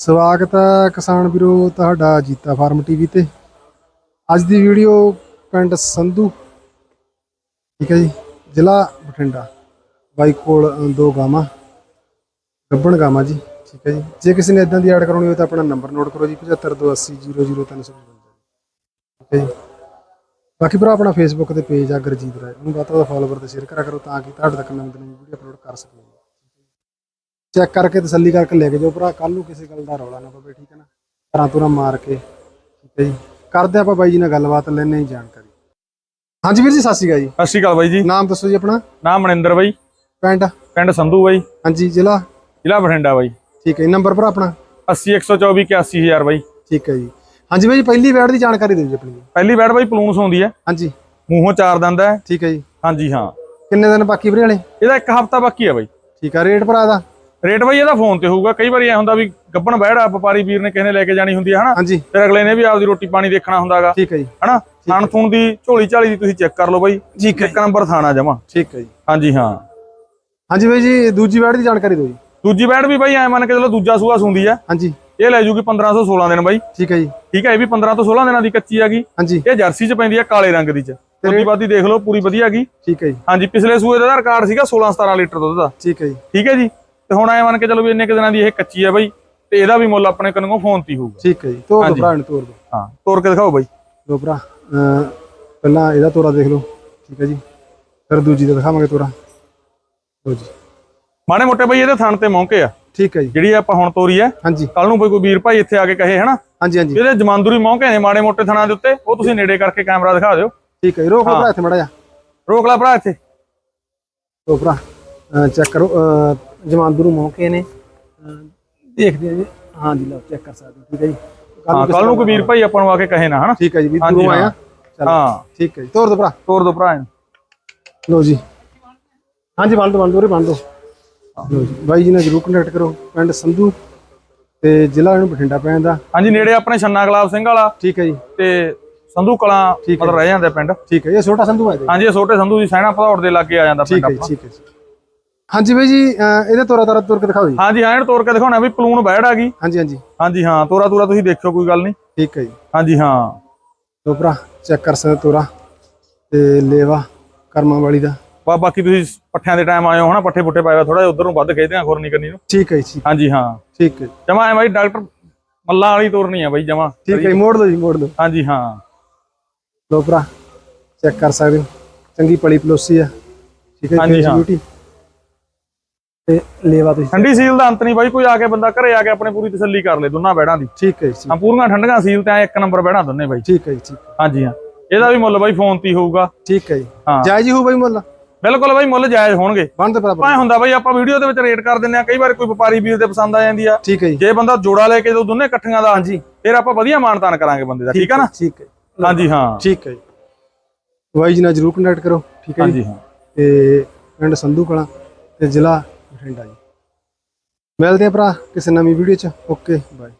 ਸਵਾਗਤ ਹੈ ਕਿਸਾਨ ਵੀਰੋ ਤੁਹਾਡਾ ਜੀਤਾ ਫਾਰਮ ਟੀਵੀ ਤੇ। ਅੱਜ ਦੀ ਵੀਡੀਓ ਪਿੰਡ ਸੰਧੂ, ਠੀਕ ਹੈ ਜੀ, ਜ਼ਿਲ੍ਹਾ ਬਠਿੰਡਾ। ਬਾਈ ਕੋਲ ਦੋ ਗਾਵਾਂ, ਗੱਬਣ ਗਾਵਾਂ ਜੀ, ਠੀਕ ਹੈ ਜੀ। ਜੇ ਕਿਸੇ ਨੇ ਇਦਾਂ ਦੀ ਐਡ ਕਰਾਉਣੀ ਹੋਵੇ ਤਾਂ ਆਪਣਾ ਨੰਬਰ ਨੋਟ ਕਰੋ ਜੀ 7528000355 ਠੀਕ ਹੈ ਜੀ। ਬਾਕੀ ਭਰਾ, ਆਪਣਾ ਫੇਸਬੁੱਕ ਤੇ ਪੇਜ ਆ ਗੁਰਜੀਤ ਰਾਏ, ਉਹਨੂੰ ਵੱਧ ਤੋਂ ਵੱਧ ਫਾਲੋਵਰ ਤੇ ਸ਼ੇਅਰ ਕਰਾ ਕਰੋ ਤਾਂ ਕਿ ਤੁਹਾਡੇ ਤੱਕ ਨਵੀਂ ਨਵੀਂ ਵੀਡੀਓ ਅਪਲੋਡ ਕਰ ਸਕੀਏ। ਚੈੱਕ ਕਰਕੇ ਤਸੱਲੀ ਕਰਕੇ ਲੈ ਕੇ ਜਾਓ ਭਰਾ ਕੱਲ ਨੂੰ ਕਿਸੇ ਗੱਲ ਦਾ ਰੌਲਾ ਨਾ ਪਵੇ ਠੀਕ ਹੈ ਨਾ? ਘਰਾਂ ਤੁਰਾਂ ਮਾਰ ਕੇ ਠੀਕ ਹੈ ਜੀ। ਕਰਦੇ ਆਪਾਂ ਬਾਈ ਜੀ ਨਾਲ ਗੱਲਬਾਤ ਲੈਣੇ ਹੀ ਜਾਣਕਾਰੀ। ਹਾਂਜੀ ਵੀਰ ਜੀ ਸਤਿ ਸ਼੍ਰੀ ਅਕਾਲ ਜੀ। ਸਤਿ ਸ਼੍ਰੀ ਅਕਾਲ ਬਾਈ ਜੀ। ਨਾਮ ਦੱਸੋ ਜੀ ਆਪਣਾ? ਨਾਮ ਮਨਿੰਦਰ ਬਾਈ। ਪਿੰਡ? ਪਿੰਡ ਸੰਧੂ ਬਾਈ। ਹਾਂਜੀ ਜ਼ਿਲ੍ਹਾ? ਜ਼ਿਲ੍ਹਾ ਬਠਿੰਡਾ ਬਾਈ। ਠੀਕ ਹੈ ਨੰਬਰ ਭਰਾ ਆਪਣਾ? 80 124 81000 ਬਾਈ। ਠੀਕ ਹੈ ਜੀ। ਹਾਂਜੀ ਬਾਈ ਪਹਿਲੀ ਵੈਡ ਦੀ ਜਾਣਕਾਰੀ ਦਿਓ ਜੀ ਆਪਣੀ। ਪਹਿਲੀ ਬੈੜ ਬਾਈ ਪਲੂਨਸ ਹੁੰਦੀ ਹੈ। ਹਾਂਜੀ। ਮੂੰਹੋਂ ਚਾਰ ਦੰਦ ਹੈ। ਠੀਕ ਹੈ ਜੀ। ਹਾਂਜੀ ਹਾਂ। ਕਿੰਨੇ ਦਿਨ ਬਾਕੀ ਵੀਰੇ ਵਾਲੇ? ਇਹਦਾ ਇੱਕ ਹਫਤਾ ਬਾਕੀ ਹੈ ਬਾਈ। ਠੀਕ ਹੈ ਰੇਟ ਭਰਾ ਦਾ? ਰੇਟ ਬਾਈ ਇਹਦਾ ਫੋਨ ਤੇ ਹੋਊਗਾ। ਕਈ ਵਾਰੀ ਐ ਹੁੰਦਾ ਵੀ ਗੱਬਣ ਬੈੜ ਆ ਵਪਾਰੀ ਵੀਰ ਨੇ ਕਿਸੇ ਨੇ ਲੈ ਕੇ ਜਾਣੀ ਹੁੰਦੀ ਹੈ ਹਨਾ? ਫਿਰ ਅਗਲੇ ਨੇ ਵੀ ਆਪਦੀ ਰੋਟੀ ਪਾਣੀ ਦੇਖਣਾ ਹੁੰਦਾਗਾ। ਠੀਕ ਹੈ ਜੀ। ਹਨਾ? ਥਣ ਥੁਣ ਦੀ ਝੋਲੀ ਝਾਲੀ ਦੀ ਤੁਸੀਂ ਚੈੱਕ ਕਰ ਲਓ ਬਾਈ। ਠੀਕ ਇੱਕ ਨੰਬਰ ਥਾਣਾ ਜਮਾ। ਠੀਕ ਹੈ ਜੀ। ਹਾਂਜੀ ਹਾਂ। ਹਾਂਜੀ ਬਾਈ ਜੀ ਦੂਜੀ ਵੈਡ ਦੀ ਜਾਣਕਾਰੀ ਦਿਓ ਜੀ। ਦੂਜੀ ਬੈੜ ਵੀ ਬਾਈ ਐ ਮੰਨ ਕੇ ਚਲੋ ਦੂਜਾ ਸੂਆ ਸੁੰਦੀ ਆ। ਹਾਂਜੀ। ਇਹ ਲੈ ਜੂਗੀ 1516 ਦਿਨ ਬਾਈ। ਠੀਕ ਹੈ ਜੀ। ਠੀਕ ਹੈ ਇਹ ਵੀ 15 ਤੋਂ 16 ਦਿਨਾਂ ਦੀ ਕੱਚੀ ਹੈਗੀ ਹਾਂਜੀ। ਇਹ ਜਰਸੀ ਚ ਪੈਂਦੀ ਆ ਕਾਲੇ ਰੰਗ ਦੀ ਚ। ਉਹਦੀ ਬਾਦੀ ਦੇਖ ਲਓ ਪੂਰੀ ਵਧੀਆ ਹੈਗੀ ਠੀਕ ਹੈ ਜੀ। ਹਾਂਜੀ ਪਿਛਲੇ ਸੂਏ ਦਾ ਰਿਕਾਰਡ ਸੀਗਾ 16 17 ਲੀਟਰ ਦੁੱਧ ਦਾ। ਠੀਕ ਹੈ ਜੀ। ਠੀਕ ਹੈ ਜੀ। ਤੇ ਹੁਣ ਐ ਮੰਨ ਕੇ ਚਲੋ ਵੀ ਇੰਨੇ ਕੁ ਦਿਨਾਂ ਦੀ ਇਹ ਕੱਚੀ ਹੈ ਬਾਈ ਤੇ ਇਹਦਾ ਵੀ ਮੁੱਲ ਆਪਣੇ ਕੰਨੋਂ ਫੋਨ ਤੇ ਹੋਊਗਾ। ਠੀਕ ਹੈ ਜੀ ਤੋਰ ਦੋ। ਭਰਾ ਨੂੰ ਤੋਰ ਦੋ ਹਾਂ ਤੋਰ ਕੇ ਦਿਖਾਓ ਬਾਈ। ਲੋ ਭਰਾ ਪਹਿਲਾਂ ਇਹਦਾ ਤੋਰਾ ਦੇਖ ਲਓ ਠੀਕ ਹੈ ਜੀ। ਫਿਰ ਦੂਜੀ ਦਾ ਦਿਖਾਵਾਂਗੇ ਤੋਰਾ। ਲੋ ਜੀ। ਮਾੜੇ ਮੋਟੇ ਬਾਈ ਇਹਦੇ ਥਣ ਤੇ ਮੌਂਕੇ ਆ। ਠੀਕ ਹੈ ਜੀ। ਜਿਹੜੀ ਆਪਾਂ ਹੁਣ ਤੋਰੀ ਹੈ ਹਾਂਜੀ। ਕੱਲ ਨੂੰ ਕੋਈ ਕੋਈ ਵੀਰ ਭਾਈ ਇੱਥੇ ਆ ਕੇ ਕਹੇ ਹਨਾ? ਹਾਂਜੀ ਹਾਂਜੀ। ਇਹਦੇ ਜਮਾਂਦੂਰੀ ਮੌਂਕੇ ਨੇ ਮਾੜੇ ਮੋਟੇ ਥਣਾਂ ਦੇ ਉੱਤੇ ਉਹ ਤੁਸੀਂ ਨੇੜੇ ਕਰਕੇ ਕੈਮਰਾ ਦਿਖਾ ਦਿਓ। ਠੀਕ ਹੈ ਰੋਕ ਲਓ ਭਰਾ ਇੱਥੇ ਮੜਾ ਜਾ ਰੋਕ ਲੈ ਭਰਾ ਇੱਥੇ। ਲੋ ਭਰਾ। ਚੈੱਕ ਕਰੋ ਜਮਾਂਦਰੂ ਮੌਕੇ ਨੇ। ਦੇਖਦੇ ਆ ਜੀ। ਹਾਂ ਜੀ ਲਓ ਚੈੱਕ ਕਰ ਸਕਦੇ ਹੋ, ਠੀਕ ਹੈ ਜੀ। ਹਾਂ ਕੱਲ ਨੂੰ ਕੋਈ ਵੀਰ ਭਾਈ ਆਪਾਂ ਨੂੰ ਆ ਕੇ ਕਹੇ ਨਾ ਹਨਾ? ਠੀਕ ਹੈ ਜੀ ਵੀ ਦੂਰੋਂ ਹਾਂ। ਆਇਆ। ਚਲੋ ਹਾਂ। ਠੀਕ ਹੈ ਜੀ। ਤੋਰ ਦੋ ਭਰਾ। ਤੋਰ ਦੋ ਭਰਾ ਇਹਨੂੰ। ਲੋ ਜੀ। ਬੰਦ ਦੋ ਬੰਦ ਦੋ ਰੇ ਬੰਦ ਲਓ ਜੀ। ਬਾਈ ਜੀ ਨਾਲ ਜਰੂਰ ਕੰਟੈਕਟ ਕਰੋ ਪਿੰਡ ਸੰਧੂ ਤੇ ਜ਼ਿਲ੍ਹਾ ਇਹਨੂੰ ਬਠਿੰਡਾ ਪੈਂਦਾ ਹਾਂਜੀ ਨੇੜੇ ਆਪਣੇ ਛੰਨਾ ਗੁਲਾਬ ਸਿੰਘ ਵਾਲਾ ਠੀਕ ਹੈ ਜੀ। ਤੇ ਸੰਧੂ ਕਲਾਂ ਹੈ। ਮਤਲਬ ਰਹਿ ਜਾਂਦੇ ਪਿੰਡ। ਠੀਕ ਹੈ ਇਹ ਛੋਟਾ ਸੰਧੂ ਹੈ ਜੀ ਹਾਂਜੀ ਇਹ ਛੋਟੇ ਸੰਧੂ ਦੀ ਸੈਣਾ ਭਦੌੜ ਦੇ ਲਾਗੇ ਆ ਜਾਂਦਾ ਪਿੰਡ ਠੀਕ ਹੈ ਜੀ, ਆਪਣਾ। ਠੀਕ ਹੈ ਜੀ। ਹਾਂਜੀ ਬਾਈ ਜੀ ਅਹ ਇਹਦੇ ਤੋਰਾ ਤਾਰਾ ਤੁਰ ਕੇ ਦਿਖਾਓ ਜੀ। ਹਾਂਜੀ ਹਾਂ ਇਹਨੂੰ ਤੋੜ ਕੇ ਦਿਖਾਉਣਾ ਵੀ ਪਲੂਣ ਬੈੜ ਆ ਗਈ। ਹਾਂਜੀ ਹਾਂਜੀ। ਹਾਂਜੀ ਹਾਂ ਤੋਰਾ ਤੋਰਾ ਤੁਸੀਂ ਦੇਖਿਓ ਕੋਈ ਗੱਲ ਨਹੀਂ। ਠੀਕ ਹੈ ਜੀ। ਹਾਂਜੀ ਹਾਂ। ਲੋ ਭਰਾ ਚੈੱਕ ਕਰ ਸਕਦੇ ਤੋਰਾ ਤੇ ਲੇਵਾ ਕਰਮਾਂ ਵਾਲੀ ਦਾ। ਬਾ ਬਾਕੀ ਤੁਸੀਂ ਪੱਠਿਆਂ ਦੇ ਟਾਈਮ ਆਏ ਹੋ ਹਨਾ ਪੱਠੇ ਪੁੱਠੇ ਹੋਏ ਥੋੜਾ ਜਿਹਾ ਉਧਰ ਨੂੰ ਵੱਧ ਖੇਡਦੇ ਆ ਖੁਰਨੀ ਕਰਨੀ ਨੂੰ। ਠੀਕ ਹੈ ਜੀ ਹਾਂਜੀ ਹਾਂ। ਠੀਕ ਹੈ ਜਮਾ ਐ ਬਾਈ ਡਾਕਟਰ ਮੱਲਾ ਵਾਲੀ ਤੋਰਨੀ ਆ ਬਾਈ ਜਮਾ। ਠੀਕ ਹੈ ਜੀ, ਮੋੜ ਲਓ ਜੀ ਮੋੜ ਲਓ। ਹਾਂਜੀ ਹਾਂ। ਲੋ ਭਰਾ ਚੈੱਕ ਕਰ ਸਕਦੇ ਹੋ। ਚੰਗੀ ਪਲੀ ਪਲੋਸੀ ਆ। ਠੀਕ ਹੈ ਹਾਂਜੀ, ਹਾਂ। ਬਿਊਟੀ ਤੇ ਲੇਵਾ ਤੁਸੀਂ ਠੰਡੀ ਸੀਲ ਦਾ ਅੰਤ ਨਹੀਂ ਬਾਈ ਕੋਈ ਆ ਕੇ ਬੰਦਾ ਘਰੇ ਆ ਕੇ ਆਪਣੇ ਪੂਰੀ ਤਸੱਲੀ ਕਰ ਲੇ ਦੋਨਾਂ ਬੈੜਾਂ ਦੀ। ਠੀਕ ਹੈ ਜੀ ਹਾਂ ਪੂਰੀਆਂ ਠੰਡੀਆਂ ਸੀਲ ਤੇ ਇੱਕ ਨੰਬਰ ਬੈੜਾਂ ਦੋਨੇ ਬਾਈ। ਠੀਕ ਹੈ ਜੀ ਠੀਕ। ਹੈ ਹਾਂਜੀ ਹਾਂ। ਇਹਦਾ ਵੀ ਮੁੱਲ ਬਾਈ ਫੋਨ ਤੇ ਹੀ ਹੋਊਗਾ। ਠੀਕ ਹੈ ਜੀ। ਹਾਂ। ਜਾਇਜ਼ ਹੀ ਹੋ ਬਾਈ ਮੁੱਲ? ਬਿਲਕੁਲ ਬਾਈ ਮੁੱਲ ਜਾਇਜ਼ ਹੋਣਗੇ। ਬੰਦ ਤੇ ਬਰਾਬਰ ਹੁੰਦਾ ਬਾਈ ਆਪਾਂ ਵੀਡੀਓ ਦੇ ਵਿੱਚ ਰੇਟ ਕਰ ਦਿੰਨੇ ਆ ਕਈ ਵਾਰ ਕੋਈ ਵਪਾਰੀ ਵੀਰ ਦੇ ਪਸੰਦ ਆ ਜਾਂਦੀ ਆ। ਠੀਕ ਹੈ ਜੀ। ਜੇ ਬੰਦਾ ਜੋੜਾ ਲੈ ਕੇ ਜੋ ਦੋਨੇ ਇਕੱਠੀਆਂ ਦਾ ਹਾਂਜੀ। ਫਿਰ ਆਪਾਂ ਵਧੀਆ ਮਾਨਤਾਨ ਕਰਾਂਗੇ ਬੰਦੇ ਦਾ ਠੀਕ ਆ ਨਾ? ਠੀਕ ਹੈ ਹਾਂਜੀ ਹਾਂ। ਠੀਕ ਹੈ ਜੀ। ਬਾਈ ਜੀ ਨਾਲ ਜਰੂਰ ਕੰਟੈਕਟ ਕਰੋ ਠੀਕ ਹੈ ਜੀ। ਹਾਂਜੀ ਹਾਂ। ਤੇ ਪਿੰਡ ਸੰਧੂ ਕਲਾਂ ਤੇ ਜ਼ਿਲ੍ਹਾ ਬਠਿੰਡਾ ਜੀ ਮਿਲਦੇ ਆ ਭਰਾ ਕਿਸੇ ਨਵੀਂ ਵੀਡੀਓ ਚ। Okay bye